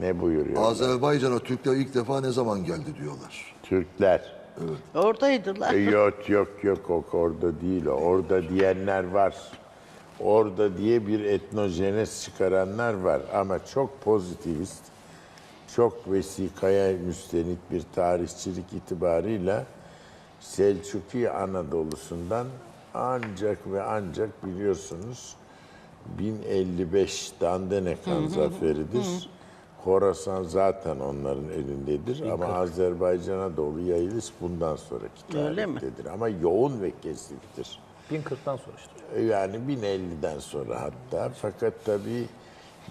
Ne buyuruyor? Azerbaycan'a Türkler ilk defa ne zaman geldi diyorlar. Türkler. Oradaydılar. E, Yok yok yok o orada değil o. Orada diyenler var. Orada diye bir etnojenez çıkaranlar var ama çok pozitivist, çok vesikaya müstenit bir tarihçilik itibarıyla Selçuki Anadolu'sundan ancak ve ancak biliyorsunuz 1055 Dandenekan zaferidir. Horasan zaten onların elindedir ama Azerbaycan'a doğru yayılış bundan sonraki tarihtedir. Ama yoğun ve kesiktir. 1040'tan sonra işte. Yani 1050'den sonra hatta fakat tabii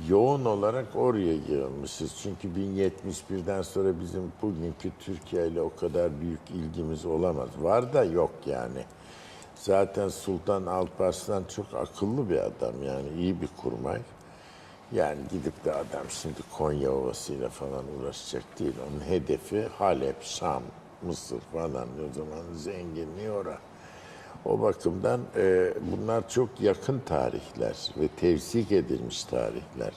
yoğun olarak oraya yığılmışız. Çünkü 1071'den sonra bizim bugünkü Türkiye ile o kadar büyük ilgimiz olamaz. Var da yok yani. Zaten Sultan Alparslan çok akıllı bir adam yani iyi bir kurmay. Yani gidip de adam şimdi Konya Ovası'yla falan uğraşacak değil. Onun hedefi Halep, Şam, Mısır falan o zaman zenginliği ora. O bakımdan e, bunlar çok yakın tarihler ve tevsik edilmiş tarihler.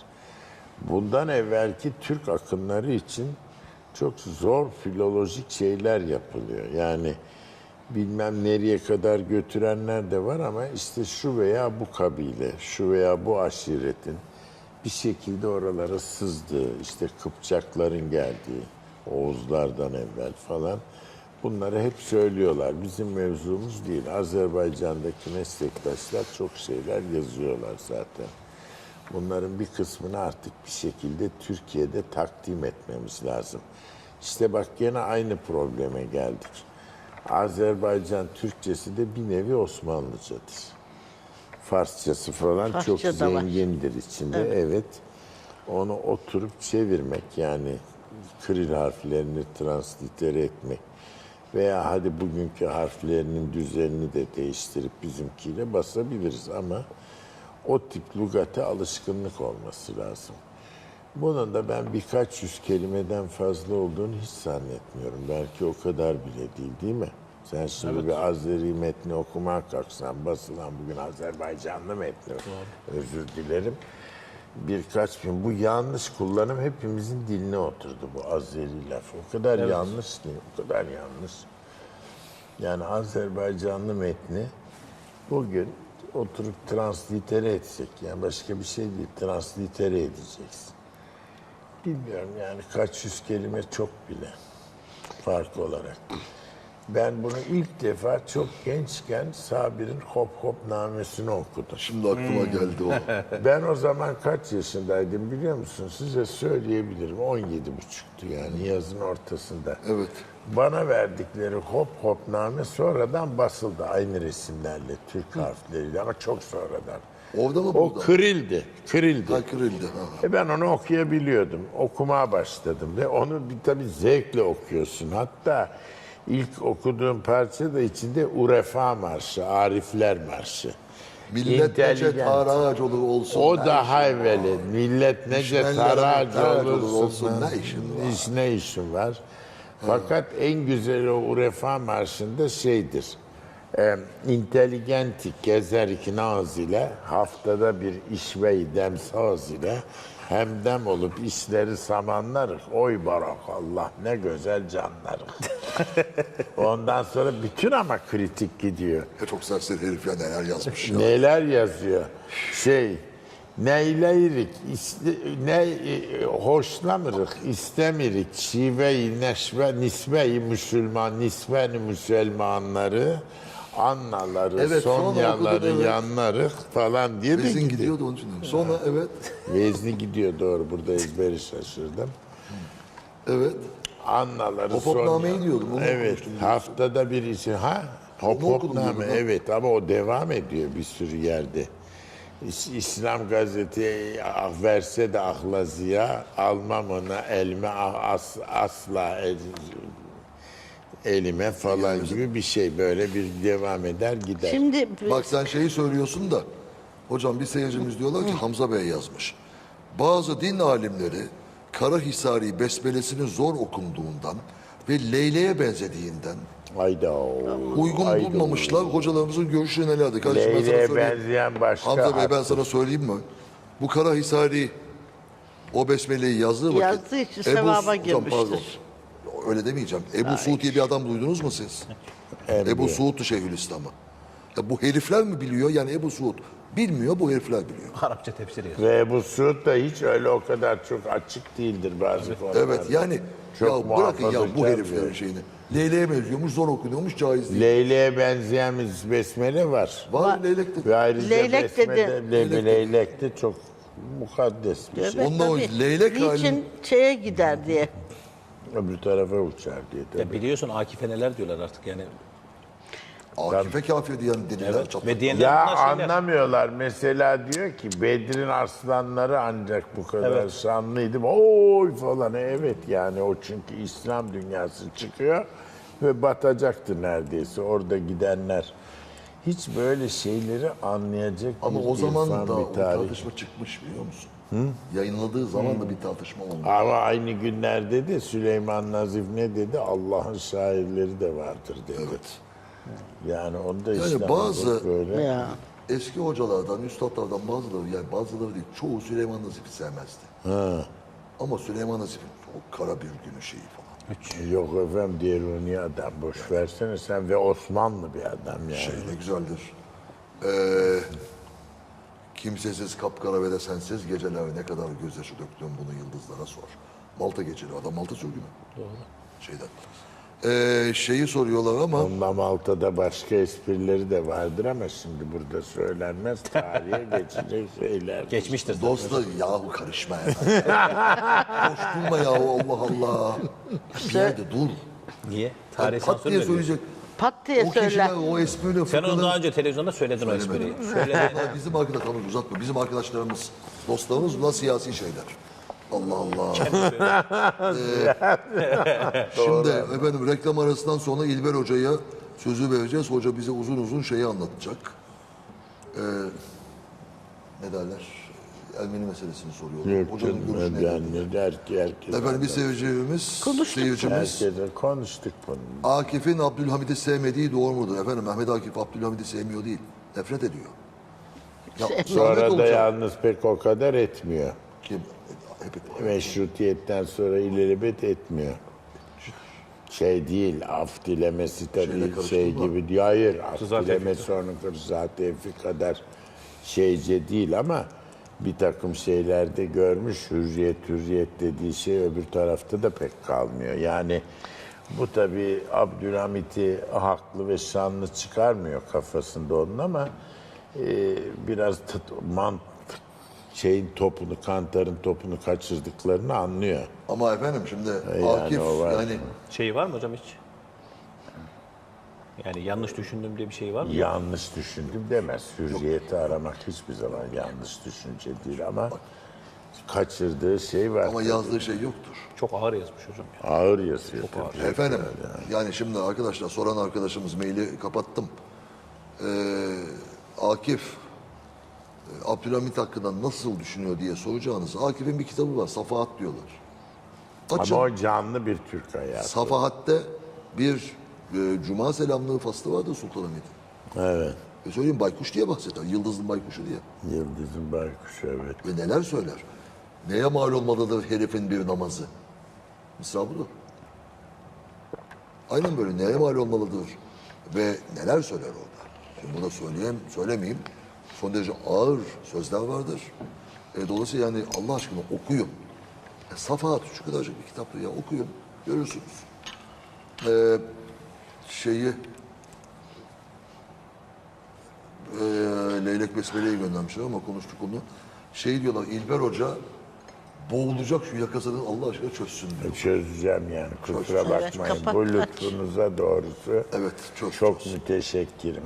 Bundan evvelki Türk akımları için çok zor filolojik şeyler yapılıyor. Yani bilmem nereye kadar götürenler de var ama işte şu veya bu kabile, şu veya bu aşiretin bir şekilde oralara sızdığı, işte Kıpçakların geldiği, Oğuzlardan evvel falan bunları hep söylüyorlar. Bizim mevzumuz değil. Azerbaycan'daki meslektaşlar çok şeyler yazıyorlar zaten. Bunların bir kısmını artık bir şekilde Türkiye'de takdim etmemiz lazım. İşte bak gene aynı probleme geldik. Azerbaycan Türkçesi de bir nevi Osmanlıcadır. Farsçası falan çok Farsça var. zengindir içinde. Evet. Onu oturup çevirmek yani Kiril harflerini translitere etmek veya hadi bugünkü harflerinin düzenini de değiştirip bizimkiyle basabiliriz ama o tip lügate alışkınlık olması lazım. Bunun da ben birkaç yüz kelimeden fazla olduğunu hiç zannetmiyorum. Belki o kadar bile değil değil mi? Sen şimdi bir Azeri metni okumaya kalksan, basılan bugün Azerbaycanlı metni, özür dilerim. Birkaç bin, bu yanlış kullanım hepimizin diline oturdu bu Azeri laf. O kadar yanlış ki, o kadar yanlış. Yani Azerbaycanlı metni bugün oturup translitere etsek, yani başka bir şey değil, translitere edeceksin. Bilmiyorum yani kaç yüz kelime çok bile fark olarak. Ben bunu ilk defa çok gençken Sabir'in Hop Hop namesini okudum. Şimdi aklıma geldi o. Ben o zaman kaç yaşındaydım biliyor musun? Size söyleyebilirim. 17 buçuktu yani yazın ortasında. Evet. Bana verdikleri Hop Hop name sonradan basıldı aynı resimlerle, Türk harfleriyle ama çok sonradan. Orada mı O burada? kırıldı, kırıldı. Ha kırıldı. Ha. E ben onu okuyabiliyordum. Okumaya başladım ve onu bir tabii zevkle okuyorsun. Hatta ilk okuduğum parça da içinde Urefa Marşı, Arifler Marşı. Millet nece İntelligent. tarac olur olsun. O ne daha var? evveli. Millet nece Düşmanlara taracı tarac olur olursun. olsun, ne işin var? Hiç ne işin var. Fakat en güzeli o Urefa Marşı'nda şeydir. E, intelligenti gezerik naz ile haftada bir işvey demsaz ile hemdem olup işleri samanlarık. Oy barak Allah ne güzel canlarık. Ondan sonra bütün ama kritik gidiyor. Ya çok serseri herif ya neler yazmış ya. Neler yazıyor? Şey, neyleyrik, iste- ne e, hoşlanırık, istemirik, şive-i neşve, nisbe-i Müslüman, nisbe-i Müslümanları, annaları, Evet, sonyaları, evet. yanlarık falan diye de Vezin gidiyor. gidiyordu onun için. Sonra evet. Vezni gidiyor doğru, burada ezberi şaşırdım. Evet. Annaları, Hop hop nameyi Sonya- diyordum, onu Evet, haftada bir için. Ha? Hop Onu hop okudum name, diyordum, ha. evet ama o devam ediyor bir sürü yerde. İs- İslam gazete ah, verse de ahlaziya almam ona elime ah- as, asla el- elime falan gibi bir şey böyle bir devam eder gider. Şimdi Bak sen şeyi söylüyorsun da. Hocam bir seyircimiz diyorlar ki Hamza Bey yazmış. Bazı din alimleri Karahisari besmelesinin zor okunduğundan ve Leyle'ye benzediğinden Hayda. uygun hayda. bulmamışlar. Hocalarımızın görüşleri nelerdi? Kardeşim ben sana söyleyeyim. benzeyen başka. Hamza Bey ben sana söyleyeyim mi? Bu Karahisari O besmeleyi yazdığı vakit... Yazdığı için sevaba girmiştir. Öyle demeyeceğim. Ebu Suud diye bir adam duydunuz mu siz? Ebu Suud'du Şeyhülislam'ı. Ya bu herifler mi biliyor? Yani Ebu Suud bilmiyor, bu herifler biliyor. Arapça tefsiri yazıyor. Ve bu Suud da hiç öyle o kadar çok açık değildir bazı konularda. Evet yani Çok ya bırakın ya bu heriflerin şeyini. Leyleğe benziyormuş, zor okunuyormuş, caiz değil. Leyleğe benzeyen bir besmele var. Var leylek de. Ve ayrıca Leylek besmele, dedi. leylek, leylek de çok mukaddes bir şey. Evet, Onunla o tabii. leylek Niçin halini- şeye gider diye. Öbür tarafa uçar diye. Ya tabii. biliyorsun Akife neler diyorlar artık yani. Akife kafir diyen deliler Evet. Ve diyenler Ya bunlar şeyler. anlamıyorlar. Mesela diyor ki Bedir'in aslanları ancak bu kadar Evet. şanlıydı. Oy falan. Evet yani o çünkü İslam dünyası çıkıyor ve batacaktı neredeyse orada gidenler. Hiç böyle şeyleri anlayacak Ama bir o zaman irfan, da bir o tarih. tartışma çıkmış biliyor musun? Yayınladığı zaman da bir tartışma olmuş. Ama aynı günlerde de Süleyman Nazif ne dedi? Allah'ın şairleri de vardır dedi. Evet. Yani onda Yani İslam'da bazı- böyle. Ya. Eski hocalardan, üstadlardan bazıları yani bazıları değil çoğu Süleyman Nazif'i sevmezdi. Ama Süleyman Nazif'in o kara bir günü şeyi falan. Yok efendim Diruni adam boş versene sen ve Osmanlı bir adam yani. Şey ne güzeldir. Ee, kimsesiz kapkara ve de sensiz geceler ne kadar gözyaşı döktüm bunu yıldızlara sor. Malta geceli adam Malta sürgünü. Doğru. Şeyden. Ee, şeyi soruyorlar ama Onunla Malta'da başka esprileri de vardır ama şimdi burada söylenmez. Tarihe geçecek şeyler. Geçmiştir. dostlar yahu karışma ya. Koşturma yahu Allah Allah. Bir yerde dur. Niye? Tarih Pat sansür diye veriyor. söyleyecek. Pat diye O söyler. kişiler o espriyle Sen onu daha önce televizyonda söyledin o espriyi. Söyledin. Vallahi bizim arkadaşlarımız uzatma. Bizim arkadaşlarımız, dostlarımız bunlar siyasi şeyler. Allah Allah. Ee, şimdi efendim reklam arasından sonra İlber Hoca'ya sözü vereceğiz. Hoca bize uzun uzun şeyi anlatacak. Ee, ne derler? Ermeni meselesini soruyorlar. Yok Hocanın canım, görüşü nedir? yani der ki herkes. Efendim bir seyircimiz, seyircimiz Herkese konuştuk bunu. Akif'in Abdülhamid'i sevmediği doğru mudur? Efendim Mehmet Akif Abdülhamid'i sevmiyor değil. Nefret ediyor. Ya, Sonra da olacak. yalnız pek o kadar etmiyor. Kim? Hep, Meşrutiyetten sonra ilelebet etmiyor. Şey değil, af dilemesi tabii şey karıştırma. gibi diyor. Hayır, af Rıza dilemesi onun rıza tevfik kadar şeyce değil ama bir takım şeylerde görmüş hürriyet hürriyet dediği şey öbür tarafta da pek kalmıyor. Yani bu tabii Abdülhamit'i haklı ve şanlı çıkarmıyor kafasında onun ama e, biraz tıt- mantık şeyin topunu, kantarın topunu kaçırdıklarını anlıyor. Ama efendim şimdi yani Akif yani Şeyi var mı hocam hiç? Yani yanlış düşündüm diye bir şey var mı? Yanlış düşündüm demez. Hürriyeti aramak hiçbir zaman yanlış düşünce değil ama kaçırdığı şey var. ama yazdığı şey yoktur. Çok ağır yazmış hocam. ya. Ağır yazıyor. tabii. Efendim yani şimdi arkadaşlar soran arkadaşımız maili kapattım. Ee, Akif e, Abdülhamit hakkında nasıl düşünüyor diye soracağınız Akif'in bir kitabı var Safahat diyorlar. Açın. Ama o canlı bir Türk hayatı. Safahat'te bir e, cuma selamlığı faslı vardı Sultanahmet'in. Evet. E söyleyeyim baykuş diye bahseder. Yıldızlı baykuşu diye. Yıldız'ın baykuşu evet. Ve neler söyler? Neye mal olmalıdır herifin bir namazı? Mısra budur. Aynen böyle neye mal olmalıdır? Ve neler söyler orada? Şimdi bunu söyleyeyim, söylemeyeyim. Son derece ağır sözler vardır. E, dolayısıyla yani Allah aşkına okuyun. E, Safahat şu kadarcık bir kitaptır ya okuyun. Görürsünüz. E, şeyi e, Leylek Besmele'yi göndermişler ama konuştuk onu. Şey diyorlar İlber Hoca boğulacak şu yakasını Allah aşkına çözsün diyor. Çözeceğim yani kusura Evet, bakmayın. kapat, Bu lütfunuza doğrusu Evet çöz. çok müteşekkirim.